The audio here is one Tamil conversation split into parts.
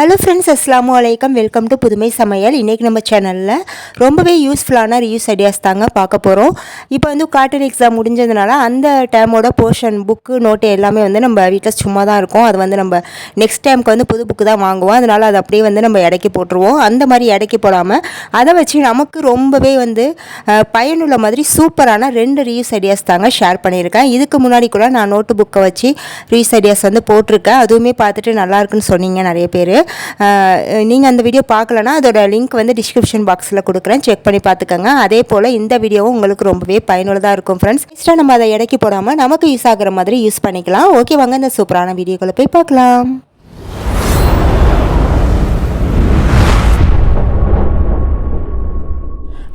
ஹலோ ஃப்ரெண்ட்ஸ் அஸ்லாமு அலைக்கம் வெல்கம் டு புதுமை சமையல் இன்றைக்கி நம்ம சேனலில் ரொம்பவே யூஸ்ஃபுல்லான ரியூஸ் ஐடியாஸ் தாங்க பார்க்க போகிறோம் இப்போ வந்து காட்டன் எக்ஸாம் முடிஞ்சதுனால அந்த டைமோட போர்ஷன் புக்கு நோட்டு எல்லாமே வந்து நம்ம வீட்டில் சும்மா தான் இருக்கும். அது வந்து நம்ம நெக்ஸ்ட் டைமுக்கு வந்து புது புக்கு தான் வாங்குவோம். அதனால் அதை அப்படியே வந்து நம்ம இடைக்கி போட்டுருவோம். அந்த மாதிரி இடைக்கி போடாமல் அதை வச்சு நமக்கு ரொம்பவே வந்து பயனுள்ள மாதிரி சூப்பரான ரெண்டு ரியூஸ் ஐடியாஸ் தாங்க ஷேர் பண்ணியிருக்கேன். இதுக்கு முன்னாடி கூட நான் நோட்டு புக்கை வச்சு ரியூஸ் ஐடியாஸ் வந்து போட்டிருக்கேன். அதுவுமே பார்த்துட்டு நல்லா இருக்குன்னு சொன்னீங்க நிறைய பேர். நீங்கள் அந்த வீடியோ பார்க்கலனா அதோட லிங்க் வந்து டிஸ்கிரிப்ஷன் பாக்ஸில் கொடுக்குறேன். செக் பண்ணி பார்த்துக்கோங்க. அதே போல் இந்த வீடியோவும் உங்களுக்கு ரொம்பவே பயனுள்ளதாக இருக்கும் ஃப்ரெண்ட்ஸ் எக்ஸ்ட்ரா நம்ம அதை இடைக்கி போடாமல் நமக்கு யூஸ் ஆகிற மாதிரி யூஸ் பண்ணிக்கலாம். ஓகே வாங்க இந்த சூப்பரான வீடியோக்களை போய் பார்க்கலாம்.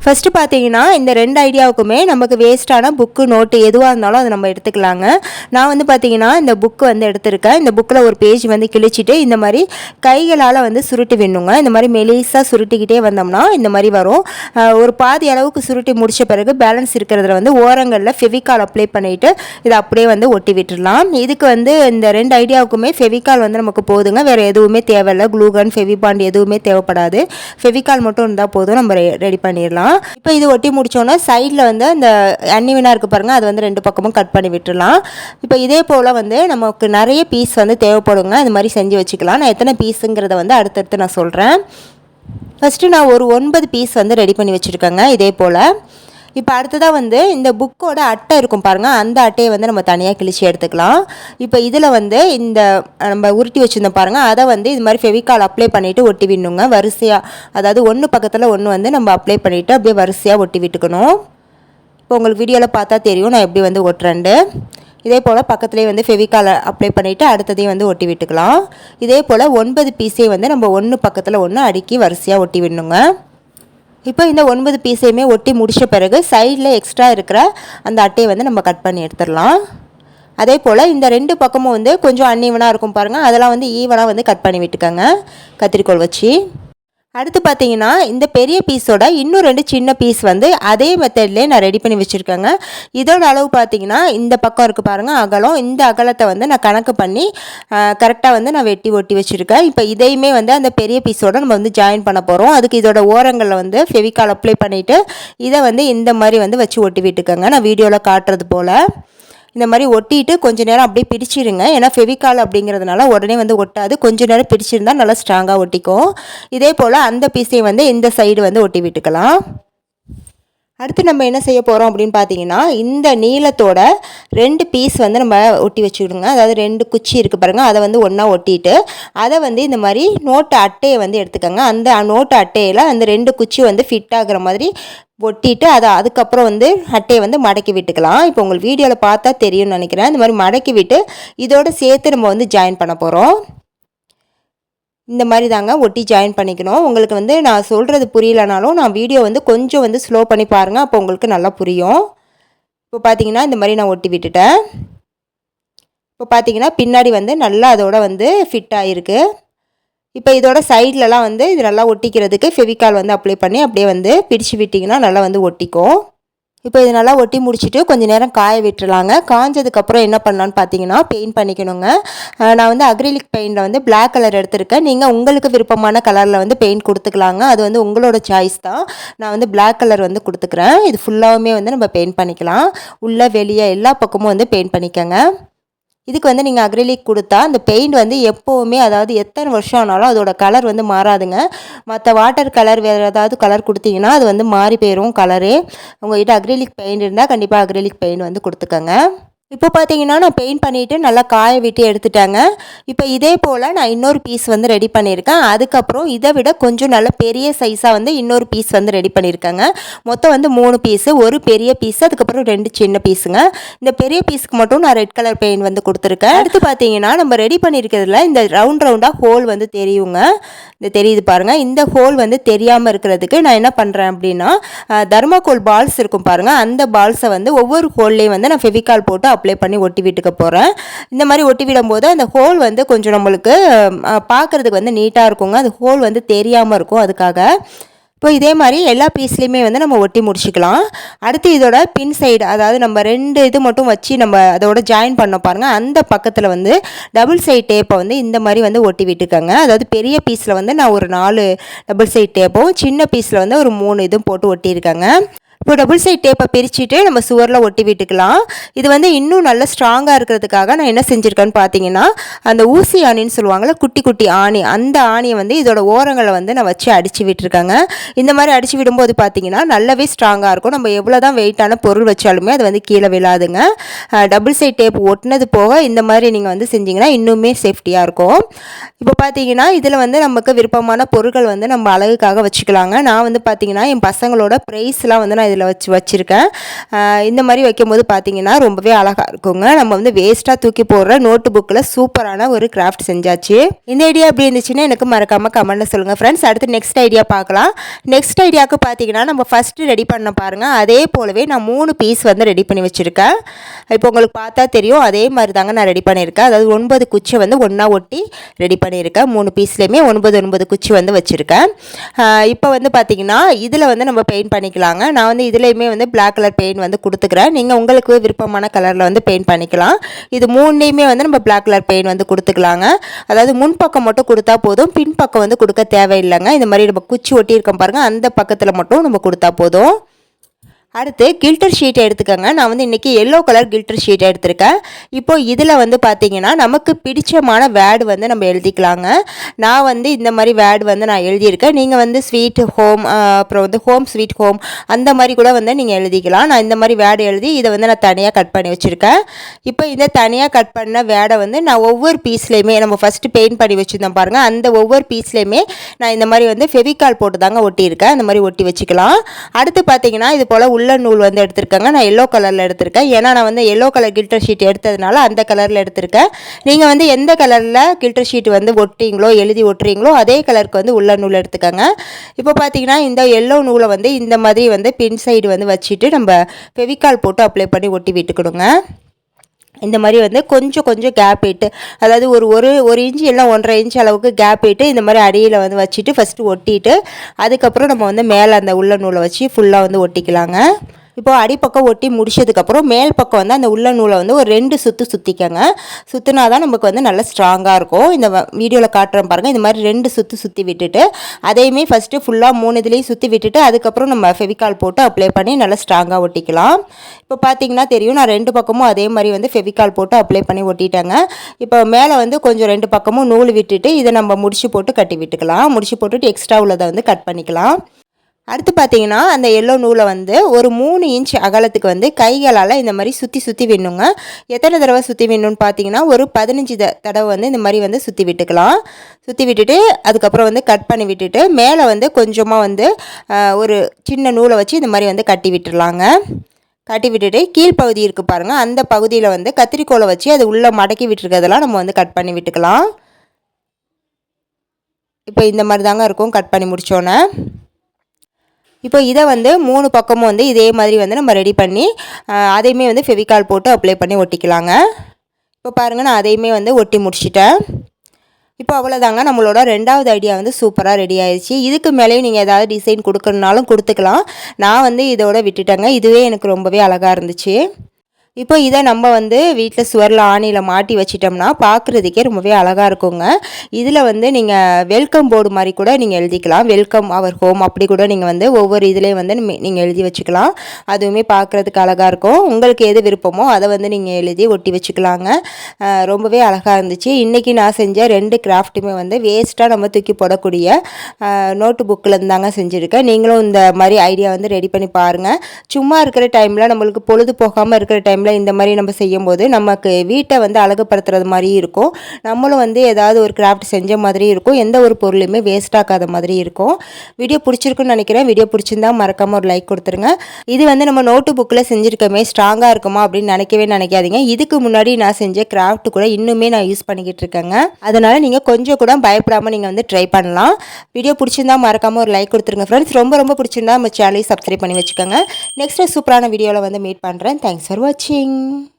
ஃபஸ்ட்டு பார்த்தீங்கன்னா இந்த ரெண்டு ஐடியாவுக்குமே நமக்கு வேஸ்ட்டான புக்கு நோட்டு எதுவாக இருந்தாலும் அதை நம்ம எடுத்துக்கலாங்க. நான் வந்து பார்த்தீங்கன்னா இந்த புக்கு வந்து எடுத்திருக்கேன். இந்த புக்கில் ஒரு பேஜ் வந்து கிழிச்சிட்டு இந்த மாதிரி கைகளால் வந்து சுருட்டி விடணுங்க. இந்த மாதிரி மெலிசாக சுருட்டிக்கிட்டே வந்தோம்னா இந்த மாதிரி வரும். ஒரு பாதி அளவுக்கு சுருட்டி முடித்த பிறகு பேலன்ஸ் இருக்கிறதுல வந்து ஓரங்களில் ஃபெவிகால் அப்ளை பண்ணிவிட்டு இதை அப்படியே வந்து ஒட்டி விட்டுடலாம். இதுக்கு வந்து இந்த ரெண்டு ஐடியாவுக்குமே ஃபெவிகால் வந்து நமக்கு போதுங்க. வேறு எதுவுமே தேவையில்லை. க்ளூகன் ஃபெவிபாண்ட் எதுவுமே தேவைப்படாது. ஃபெவிகால் மட்டும் இருந்தால் போதும். நம்ம ரெடி பண்ணிடலாம். இப்போ இது ஒட்டி முடிச்சோன்னா சைடில் வந்து அந்த அன்னிவினா இருக்குது பாருங்கள் அது வந்து ரெண்டு பக்கமும் கட் பண்ணி விட்டுடலாம் இப்போ இதே போல் வந்து நமக்கு நிறைய பீஸ் வந்து தேவைப்படுங்க. இந்த மாதிரி செஞ்சு வச்சுக்கலாம். நான் எத்தனை பீஸுங்கிறத வந்து அடுத்தடுத்து நான் சொல்கிறேன் ஃபஸ்ட்டு நான் ஒரு ஒன்பது பீஸ் வந்து ரெடி பண்ணி வச்சுருக்கேங்க இதே போல். இப்போ அடுத்ததாக வந்து இந்த புக்கோட அட்டை இருக்கும் பாருங்கள் அந்த அட்டையை வந்து நம்ம தனியாக கிழிச்சு எடுத்துக்கலாம். இப்போ இதில் வந்து இந்த நம்ம உருட்டி வச்சுருந்தோம் பாருங்கள் அதை வந்து இது மாதிரி ஃபெவிகால் அப்ளை பண்ணிவிட்டு ஒட்டி விடணுங்க. வரிசையாக அதாவது ஒன்று பக்கத்தில் ஒன்று வந்து நம்ம அப்ளை பண்ணிவிட்டு அப்படியே வரிசையாக ஒட்டி விட்டுக்கணும். இப்போ உங்களுக்கு வீடியோவில் பார்த்தா தெரியும். நான் எப்படி வந்து ஒட்டுறேன்ட்டு. இதே போல் பக்கத்துலேயே வந்து ஃபெவிகால் அப்ளை பண்ணிவிட்டு அடுத்ததையும் வந்து ஒட்டி விட்டுக்கலாம். இதே போல் ஒன்பது பீஸே வந்து நம்ம ஒன்று பக்கத்தில் ஒன்று அடுக்கி வரிசையாக ஒட்டி விடணுங்க. இப்போ இந்த ஒன்பது பீஸையுமே ஒட்டி முடித்த பிறகு சைடில் எக்ஸ்ட்ரா இருக்கிற அந்த அட்டையை வந்து நம்ம கட் பண்ணி எடுத்துடலாம். அதே போல் இந்த ரெண்டு பக்கமும் வந்து கொஞ்சம் அன்ஈவனாக இருக்கும் பாருங்கள் அதெல்லாம் வந்து ஈவனாக வந்து கட் பண்ணி விட்டுக்கோங்க. கத்திரிக்கோள் வச்சு. அடுத்து பார்த்தீங்கன்னா இந்த பெரிய பீஸோட இன்னும் ரெண்டு சின்ன பீஸ் வந்து அதே மெத்தட்லேயே நான் ரெடி பண்ணி வச்சுருக்கேங்க. இதோட அளவு பார்த்தீங்கன்னா இந்த பக்கம் இருக்குது பாருங்கள் அகலம். இந்த அகலத்தை வந்து நான் கணக்கு பண்ணி கரெக்டாக வந்து நான் வெட்டி ஒட்டி வச்சுருக்கேன். இப்போ இதையுமே வந்து அந்த பெரிய பீஸோட நம்ம வந்து ஜாயின் பண்ண போகிறோம் அதுக்கு இதோட ஓரங்களில் வந்து ஃபெவிக்கால் அப்ளை பண்ணிவிட்டு இதை வந்து இந்த மாதிரி வந்து வச்சு ஒட்டி விட்டுக்கோங்க. நான் வீடியோவில் காட்டுறது போல். இந்த மாதிரி ஒட்டிட்டு கொஞ்ச நேரம் அப்படியே பிடிச்சிருங்க. ஏன்னா ஃபெவிகால் அப்படிங்கிறதுனால உடனே வந்து ஒட்டாது. கொஞ்ச நேரம் பிடிச்சிருந்தா நல்லா ஸ்ட்ராங்காக ஒட்டிக்கும். இதே போல் அந்த பீஸையும் வந்து இந்த சைடு வந்து ஒட்டி விட்டுக்கலாம். அடுத்து நம்ம என்ன செய்ய போகிறோம் அப்படின்னு பார்த்தீங்கன்னா இந்த நீளத்தோட ரெண்டு பீஸ் வந்து நம்ம ஒட்டி வச்சுக்கிடுங்க. அதாவது ரெண்டு குச்சி இருக்குது பாருங்கள் அதை வந்து ஒன்றா ஒட்டிட்டு அதை வந்து இந்த மாதிரி நோட்டு அட்டையை வந்து எடுத்துக்கோங்க. அந்த நோட்டு அட்டையில் அந்த ரெண்டு குச்சி வந்து ஃபிட் ஆகுற மாதிரி ஒட்டிட்டு அதை அதுக்கப்புறம் வந்து அட்டையை வந்து மடக்கி விட்டுக்கலாம். இப்போ உங்களுக்கு வீடியோவில் பார்த்தா தெரியும்னு நினைக்கிறேன். இந்த மாதிரி மடக்கி விட்டு இதோட சேர்த்து நம்ம வந்து ஜாயின் பண்ண போகிறோம் இந்த மாதிரி தாங்க ஒட்டி ஜாயின் பண்ணிக்கணும். உங்களுக்கு வந்து நான் சொல்கிறது புரியலனாலும் நான் வீடியோ வந்து கொஞ்சம் வந்து ஸ்லோ பண்ணி பாருங்கள் அப்போ உங்களுக்கு நல்லா புரியும். இப்போ பார்த்தீங்கன்னா இந்த மாதிரி நான் ஒட்டி விட்டுட்டேன். இப்போ பார்த்தீங்கன்னா பின்னாடி வந்து நல்லா அதோட வந்து ஃபிட் ஆகிருக்கு இப்போ இதோட சைட்லலாம் வந்து இது நல்லா ஒட்டிக்கிறதுக்கு ஃபெவிகால் வந்து அப்ளை பண்ணி அப்படியே வந்து பிடிச்சு விட்டிங்கன்னா நல்லா வந்து ஒட்டிக்கும். இப்போ இது நல்லா ஒட்டி முடிச்சுட்டு கொஞ்சம் நேரம் காய விட்டுருலாங்க காஞ்சதுக்கப்புறம் என்ன பண்ணலான்னு பார்த்தீங்கன்னா பெயிண்ட் பண்ணிக்கணுங்க. நான் வந்து அக்ரிலிக் பெயிண்டில் வந்து பிளாக் கலர் எடுத்திருக்கேன். நீங்கள் உங்களுக்கு விருப்பமான கலரில் வந்து பெயிண்ட் கொடுத்துக்கலாங்க. அது வந்து உங்களோட சாய்ஸ் தான். நான் வந்து பிளாக் கலர் வந்து கொடுத்துக்கிறேன். இது ஃபுல்லாகவுமே வந்து நம்ம பெயிண்ட் பண்ணிக்கலாம். உள்ளே வெளியே எல்லா பக்கமும் வந்து பெயிண்ட் பண்ணிக்கோங்க. இதுக்கு வந்து நீங்கள் அக்ரிலிக் கொடுத்தா அந்த பெயிண்ட் வந்து எப்போவுமே அதாவது எத்தனை வருஷம் ஆனாலும் அதோட கலர் வந்து மாறாதுங்க. மற்ற வாட்டர் கலர் வேறு ஏதாவது கலர் கொடுத்தீங்கன்னா அது வந்து மாறி போயிடும் கலரு உங்கள்கிட்ட அக்ரிலிக் பெயிண்ட் இருந்தால் கண்டிப்பாக அக்ரிலிக் பெயிண்ட் வந்து கொடுத்துக்கோங்க. இப்போ பார்த்தீங்கன்னா நான் பெயிண்ட் பண்ணிவிட்டு நல்லா காய விட்டு எடுத்துட்டாங்க. இப்போ இதே போல் நான் இன்னொரு பீஸ் வந்து ரெடி பண்ணியிருக்கேன். அதுக்கப்புறம் இதை விட கொஞ்சம் நல்ல பெரிய சைஸாக வந்து இன்னொரு பீஸ் வந்து ரெடி பண்ணியிருக்காங்க. மொத்தம் வந்து மூணு பீஸு ஒரு பெரிய பீஸ் அதுக்கப்புறம் ரெண்டு சின்ன பீஸுங்க இந்த பெரிய பீஸுக்கு மட்டும் நான் ரெட் கலர் பெயிண்ட் வந்து கொடுத்துருக்கேன். அடுத்து பார்த்தீங்கன்னா நம்ம ரெடி பண்ணியிருக்கிறதுல இந்த ரவுண்ட் ரவுண்டாக ஹோல் வந்து தெரியுங்க. இந்த தெரியுது பாருங்கள் இந்த ஹோல் வந்து தெரியாமல் இருக்கிறதுக்கு நான் என்ன பண்ணுறேன் அப்படின்னா தர்மாகோல் பால்ஸ் இருக்கும் பாருங்கள் அந்த பால்ஸை வந்து ஒவ்வொரு ஹோல்லையும் வந்து நான் ஃபெவிகால் போட்டு அப்ளை பண்ணி ஒட்டி விட்டுக்க போகிறேன் இந்த மாதிரி ஒட்டி விடும்போது அந்த ஹோல் வந்து கொஞ்சம் நம்மளுக்கு பார்க்குறதுக்கு வந்து நீட்டாக இருக்குங்க. அந்த ஹோல் வந்து தெரியாமல் இருக்கும் அதுக்காக. இப்போ இதே மாதிரி எல்லா பீஸ்லேயுமே வந்து நம்ம ஒட்டி முடிச்சுக்கலாம். அடுத்து இதோட பின் சைடு அதாவது நம்ம ரெண்டு இது மட்டும் வச்சு நம்ம அதோட ஜாயின் பண்ண பாருங்கள் அந்த பக்கத்தில் வந்து டபுள் சைட் டேப்பை வந்து இந்த மாதிரி வந்து ஒட்டி விட்டுக்கோங்க. அதாவது பெரிய பீஸில் வந்து நான் ஒரு நாலு டபுள் சைட் டேப்பும் சின்ன பீஸில் வந்து ஒரு மூணு இதுவும் போட்டு ஒட்டியிருக்கேங்க. இப்போ டபுள் சைட் டேப்பை பிரிச்சுட்டு நம்ம சுவரில் ஒட்டி விட்டுக்கலாம். இது வந்து இன்னும் நல்லா ஸ்ட்ராங்காக இருக்கிறதுக்காக நான் என்ன செஞ்சுருக்கேன்னு பார்த்தீங்கன்னா அந்த ஊசி ஆணின்னு சொல்லுவாங்கள்ல குட்டி குட்டி ஆணி அந்த ஆணியை வந்து இதோட ஓரங்களை வந்து நான் வச்சு அடித்து விட்டுருக்காங்க. இந்த மாதிரி அடித்து விடும்போது பார்த்தீங்கன்னா நல்லாவே ஸ்ட்ராங்காக இருக்கும். நம்ம எவ்வளோ தான் வெயிட்டான பொருள் வச்சாலுமே அது வந்து கீழே விழாதுங்க. டபுள் சைட் டேப் ஒட்டினது போக இந்த மாதிரி நீங்கள் வந்து செஞ்சிங்கன்னா இன்னுமே சேஃப்டியாக இருக்கும். இப்போ பார்த்தீங்கன்னா இதில் வந்து நமக்கு விருப்பமான பொருட்கள் வந்து நம்ம அழகுக்காக வச்சுக்கலாங்க. நான் வந்து பார்த்தீங்கன்னா என் பசங்களோட ப்ரைஸ்லாம் வந்து நான் இதில் வச்சு வச்சுருக்கேன். இந்த மாதிரி வைக்கும்போது பார்த்தீங்கன்னா ரொம்பவே அழகாக இருக்குங்க. நம்ம வந்து வேஸ்ட்டாக தூக்கி போடுற நோட்டு புக்கில் சூப்பரான ஒரு கிராஃப்ட் செஞ்சாச்சு. இந்த ஐடியா எப்படி இருந்துச்சுன்னா எனக்கு மறக்காமல் கமெண்ட்டில் சொல்லுங்கள் ஃப்ரெண்ட்ஸ் அடுத்து நெக்ஸ்ட் ஐடியா பார்க்கலாம். நெக்ஸ்ட் ஐடியாவுக்கு பார்த்தீங்கன்னா நம்ம ஃபஸ்ட்டு ரெடி பண்ண பாருங்கள் அதே போலவே நான் மூணு பீஸ் வந்து ரெடி பண்ணி வச்சுருக்கேன். இப்போ உங்களுக்கு பார்த்தா தெரியும் அதே மாதிரி தாங்க நான் ரெடி பண்ணியிருக்கேன். அதாவது ஒன்பது குச்சி வந்து ஒன்றா ஒட்டி ரெடி பண்ணியிருக்கேன். மூணு பீஸ்லேயுமே ஒன்பது ஒன்பது குச்சி வந்து வச்சுருக்கேன். இப்போ வந்து பார்த்திங்கன்னா இதில் வந்து நம்ம பெயிண்ட் பண்ணிக்கலாங்க. நான் வந்து இதுலேயுமே வந்து பிளாக் கலர் பெயிண்ட் வந்து கொடுத்துக்கிறேன். நீங்கள் உங்களுக்கு விருப்பமான கலரில் வந்து பெயிண்ட் பண்ணிக்கலாம். இது மூணுலேயுமே வந்து நம்ம பிளாக் கலர் பெயிண்ட் வந்து கொடுத்துக்கலாங்க. அதாவது முன்பக்கம் மட்டும் கொடுத்தா போதும் பின்பக்கம் வந்து கொடுக்க தேவையில்லைங்க. இந்த மாதிரி நம்ம குச்சி ஒட்டியிருக்கோம் பாருங்கள் அந்த பக்கத்தில் மட்டும் நம்ம கொடுத்தா போதும். அடுத்து கில்டர் ஷீட் எடுத்துக்கோங்க. நான் வந்து இன்றைக்கி எல்லோ கலர் கில்டர் ஷீட் எடுத்திருக்கேன். இப்போது இதில் வந்து பார்த்திங்கன்னா நமக்கு பிடிச்சமான வேர்டு வந்து நம்ம எழுதிக்கலாங்க. நான் வந்து இந்த மாதிரி வேர்டு வந்து நான் எழுதியிருக்கேன். நீங்கள் வந்து ஸ்வீட் ஹோம் அப்புறம் வந்து ஹோம் ஸ்வீட் ஹோம் அந்த மாதிரி கூட வந்து நீங்கள் எழுதிக்கலாம். நான் இந்த மாதிரி வேர்டு எழுதி இதை வந்து நான் தனியாக கட் பண்ணி வச்சுருக்கேன். இப்போ இந்த தனியாக கட் பண்ண வேடை வந்து நான் ஒவ்வொரு பீஸ்லேயுமே நம்ம ஃபஸ்ட்டு பெயிண்ட் பண்ணி வச்சுருந்தோம் பாருங்கள் அந்த ஒவ்வொரு பீஸ்லேயுமே நான் இந்த மாதிரி வந்து ஃபெவிகால் போட்டு தாங்க ஒட்டியிருக்கேன். அந்த மாதிரி ஒட்டி வச்சுக்கலாம். அடுத்து பார்த்தீங்கன்னா இது போல் உள்ள உள்ள நூல் வந்து எடுத்திருக்கேங்க. நான் எல்லோ கலரில் எடுத்திருக்கேன். ஏன்னா நான் வந்து எல்லோ கலர் கில்டர் ஷீட் எடுத்ததுனால அந்த கலரில் எடுத்திருக்கேன். நீங்கள் வந்து எந்த கலரில் கில்டர் ஷீட் வந்து ஒட்டுறீங்களோ எழுதி ஒட்டுறீங்களோ அதே கலருக்கு வந்து உள்ள நூல் எடுத்துக்கோங்க. இப்போ பார்த்தீங்கன்னா இந்த எல்லோ நூலை வந்து இந்த மாதிரி வந்து பின் சைடு வந்து வச்சுட்டு நம்ம ஃபெவிக்கால் போட்டு அப்ளை பண்ணி ஒட்டி விட்டுக்கணுங்க. இந்த மாதிரி வந்து கொஞ்சம் கொஞ்சம் கேப் இட்டு அதாவது ஒரு ஒரு ஒரு இன்ச்சு இல்லை ஒன்றரை இன்ச் அளவுக்கு கேப் இட்டு இந்த மாதிரி அடியில் வந்து வச்சுட்டு ஃபஸ்ட்டு ஒட்டிட்டு அதுக்கப்புறம் நம்ம வந்து மேலே அந்த உள்ள நூலை வச்சு ஃபுல்லாக வந்து ஒட்டிக்கலாங்க. இப்போ அடிப்பக்கம் ஒட்டி முடிச்சதுக்கப்புறம் மேல் பக்கம் வந்து அந்த உள்ள நூலை வந்து ஒரு ரெண்டு சுற்று சுற்றிக்கங்க சுற்றினா தான் நமக்கு வந்து நல்லா ஸ்ட்ராங்காக இருக்கும். இந்த வீடியோவில் காட்டுறோம் பாருங்கள் இந்த மாதிரி ரெண்டு சுற்று சுற்றி விட்டுட்டு அதையுமே ஃபஸ்ட்டு ஃபுல்லாக மூணு இதுலேயும் சுற்றி விட்டுட்டு அதுக்கப்புறம் நம்ம ஃபெவிகால் போட்டு அப்ளை பண்ணி நல்லா ஸ்ட்ராங்காக ஒட்டிக்கலாம். இப்போ பார்த்தீங்கன்னா தெரியும் நான் ரெண்டு பக்கமும் அதே மாதிரி வந்து ஃபெவிகால் போட்டு அப்ளை பண்ணி ஒட்டிட்டேங்க. இப்போ மேலே வந்து கொஞ்சம் ரெண்டு பக்கமும் நூல் விட்டுட்டு இதை நம்ம முடிச்சு போட்டு கட்டி விட்டுக்கலாம். முடிச்சு போட்டுட்டு எக்ஸ்ட்ரா உள்ளதை வந்து கட் பண்ணிக்கலாம். அடுத்து பார்த்தீங்கன்னா அந்த எல்லோ நூலை வந்து ஒரு மூணு இன்ச் அகலத்துக்கு வந்து கைகளால் இந்த மாதிரி சுற்றி சுற்றி விடணுங்க. எத்தனை தடவை சுற்றி விடணும்னு பார்த்தீங்கன்னா ஒரு பதினஞ்சு த தடவை வந்து இந்த மாதிரி வந்து சுற்றி விட்டுக்கலாம். சுற்றி விட்டுட்டு அதுக்கப்புறம் வந்து கட் பண்ணி விட்டுட்டு மேலே வந்து கொஞ்சமாக வந்து ஒரு சின்ன நூலை வச்சு இந்த மாதிரி வந்து கட்டி விட்டுடலாங்க கட்டி விட்டுட்டு கீழ்ப்பகுதி இருக்குது பாருங்கள் அந்த பகுதியில் வந்து கத்திரிக்கோலை வச்சு அது உள்ளே மடக்கி விட்டுருக்கிறதெல்லாம் நம்ம வந்து கட் பண்ணி விட்டுக்கலாம். இப்போ இந்த மாதிரி தாங்க இருக்கும். கட் பண்ணி முடித்தோன்னே இப்போ இதை வந்து மூணு பக்கமும் வந்து இதே மாதிரி வந்து நம்ம ரெடி பண்ணி அதையுமே வந்து ஃபெவிகால் போட்டு அப்ளை பண்ணி ஒட்டிக்கலாங்க. இப்போ பாருங்கள் நான் அதையுமே வந்து ஒட்டி முடிச்சிட்டேன். இப்போ அவ்வளோதாங்க நம்மளோட ரெண்டாவது ஐடியா வந்து சூப்பராக ரெடி ஆயிடுச்சு. இதுக்கு மேலேயும் நீங்கள் ஏதாவது டிசைன் கொடுக்கணுனாலும் கொடுத்துக்கலாம். நான் வந்து இதோட விட்டுட்டேங்க. இதுவே எனக்கு ரொம்பவே அழகாக இருந்துச்சு. இப்போ இதை நம்ம வந்து வீட்டில் சுவரில் ஆணியில் மாட்டி வச்சிட்டோம்னா பார்க்குறதுக்கே ரொம்பவே அழகாக இருக்குங்க. இதில் வந்து நீங்கள் வெல்கம் போர்டு மாதிரி கூட நீங்கள் எழுதிக்கலாம். வெல்கம் அவர் ஹோம் அப்படி கூட நீங்கள் வந்து ஒவ்வொரு இதுலேயும் வந்து நீங்கள் எழுதி வச்சுக்கலாம். அதுவுமே பார்க்குறதுக்கு அழகாக இருக்கும். உங்களுக்கு எது விருப்பமோ அதை வந்து நீங்கள் எழுதி ஒட்டி வச்சுக்கலாங்க. ரொம்பவே அழகாக இருந்துச்சு. இன்றைக்கி நான் செஞ்ச ரெண்டு கிராஃப்ட்டுமே வந்து வேஸ்ட்டாக நம்ம தூக்கி போடக்கூடிய நோட்டு புக்கில் இருந்தாங்க செஞ்சுருக்கேன். நீங்களும் இந்த மாதிரி ஐடியா வந்து ரெடி பண்ணி பாருங்கள் சும்மா இருக்கிற டைமில் நம்மளுக்கு பொழுது போகாமல் இருக்கிற டைமில் டைமில் இந்த மாதிரி நம்ம செய்யும்போது நமக்கு வீட்டை வந்து அழகுப்படுத்துறது மாதிரி இருக்கும். நம்மளும் வந்து ஏதாவது ஒரு கிராஃப்ட் செஞ்ச மாதிரி இருக்கும். எந்த ஒரு பொருளையுமே வேஸ்ட் ஆகாத மாதிரி இருக்கும். வீடியோ பிடிச்சிருக்குன்னு நினைக்கிறேன். வீடியோ பிடிச்சிருந்தா மறக்காமல் ஒரு லைக் கொடுத்துருங்க. இது வந்து நம்ம நோட்டு புக்கில் செஞ்சுருக்கமே ஸ்ட்ராங்காக இருக்குமா அப்படின்னு நினைக்கவே நினைக்காதீங்க. இதுக்கு முன்னாடி நான் செஞ்ச கிராஃப்ட் கூட இன்னுமே நான் யூஸ் பண்ணிக்கிட்டு இருக்கேங்க. அதனால் நீங்கள் கொஞ்சம் கூட பயப்படாமல் நீங்கள் வந்து ட்ரை பண்ணலாம். வீடியோ பிடிச்சிருந்தா மறக்காமல் ஒரு லைக் கொடுத்துருங்க ஃப்ரெண்ட்ஸ் ரொம்ப ரொம்ப பிடிச்சிருந்தா நம்ம சேனலையும் சப்ஸ்கிரைப் பண்ணி வச்சுக்கோங்க. நெக்ஸ்ட் சூப்பரான வீடியோவில் வந்து மீட் பண்ணுறேன் தேங்க்ஸ் ஃபார் வாட்சிங் Ding.